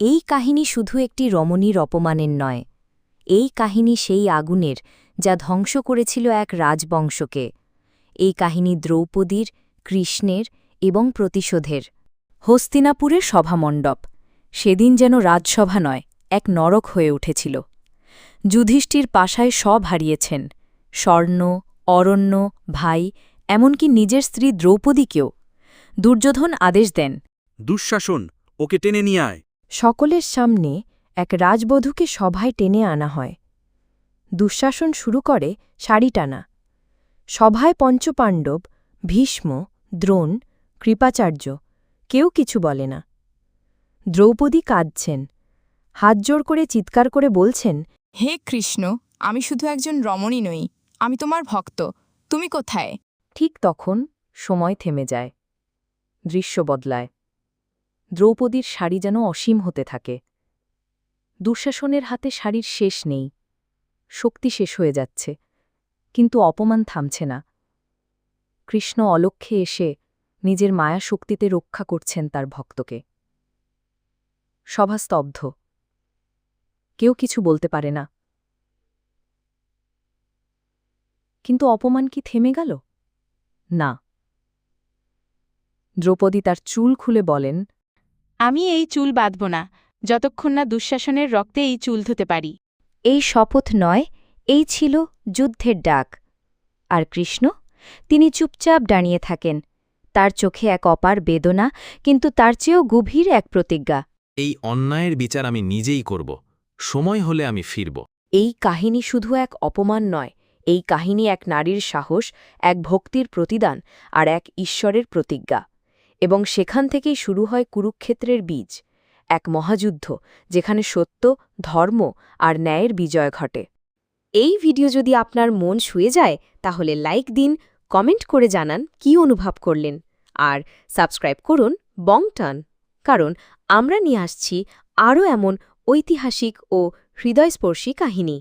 এই কাহিনী শুধু একটি রমণীর অপমানের নয়, এই কাহিনী সেই আগুনের যা ধ্বংস করেছিল এক রাজবংশকে। এই কাহিনী দ্রৌপদীর, কৃষ্ণের এবং প্রতিশোধের। হস্তিনাপুরের সভামণ্ডপ, সেদিন যেন রাজসভা নয়, এক নরক হয়ে উঠেছিল। যুধিষ্ঠির পাশায় সব হারিয়েছেন, স্বর্ণ, অরণ্য, ভাই, এমনকি নিজের স্ত্রী দ্রৌপদীকেও। দুর্যোধন আদেশ দেন, দুঃশাসন, ওকে টেনে নিয়ে আয়। সকলের সামনে এক রাজবধূকে সভায় টেনে আনা হয়। দুঃশাসন শুরু করে শাড়ি টানা সভায় পঞ্চপাণ্ডব ভীষ্ম দ্রোণ কৃপাচার্য কেউ কিছু বলে না। দ্রৌপদী কাঁদছেন। হাত জোর করে চিৎকার করে বলছেন হে কৃষ্ণ আমি শুধু একজন রমণী নই আমি তোমার ভক্ত তুমি কোথায়? ঠিক তখন সময় থেমে যায়। দৃশ্য বদলায়। দ্রৌপদীর শাড়ি যেন অসীম হতে থাকে। দুঃশাসনের হাতে শাড়ির শেষ নেই। শক্তি শেষ হয়ে যাচ্ছে, কিন্তু অপমান থামছে না। কৃষ্ণ অলক্ষ্যে এসে নিজের মায়া শক্তিতে রক্ষা করছেন তার ভক্তকে। সভা স্তব্ধ কেউ কিছু বলতে পারে না। কিন্তু অপমান কি থেমে গেল? না। দ্রৌপদী তার চুল খুলে বলেন আমি এই চুল বাঁধব না যতক্ষণ না দুঃশাসনের রক্তে এই চুল ধুতে পারি। এই শপথ নয় এই ছিল যুদ্ধের ডাক। আর কৃষ্ণ? তিনি চুপচাপ দাঁড়িয়ে থাকেন। তার চোখে এক অপার বেদনা কিন্তু তার চেয়েও গভীর এক প্রতিজ্ঞা। এই অন্যায়ের বিচার আমি নিজেই করব সময় হলে আমি ফিরব। এই কাহিনী শুধু এক অপমান নয় এই কাহিনী এক নারীর সাহস এক ভক্তির প্রতিদান আর এক ঈশ্বরের প্রতিজ্ঞা। এবং সেখান থেকেই শুরু হয় কুরুক্ষেত্রের বীজ, এক মহাযুদ্ধ যেখানে সত্য, ধর্ম আর ন্যায়ের বিজয় ঘটে। এই ভিডিও যদি আপনার মন শুয়ে যায়, তাহলে লাইক দিন, কমেন্ট করে জানান কি অনুভব করলেন, আর সাবস্ক্রাইব করুন বং টান, কারণ আমরা নিয়ে আসছি আরও এমন ঐতিহাসিক ও হৃদয়স্পর্শী কাহিনী।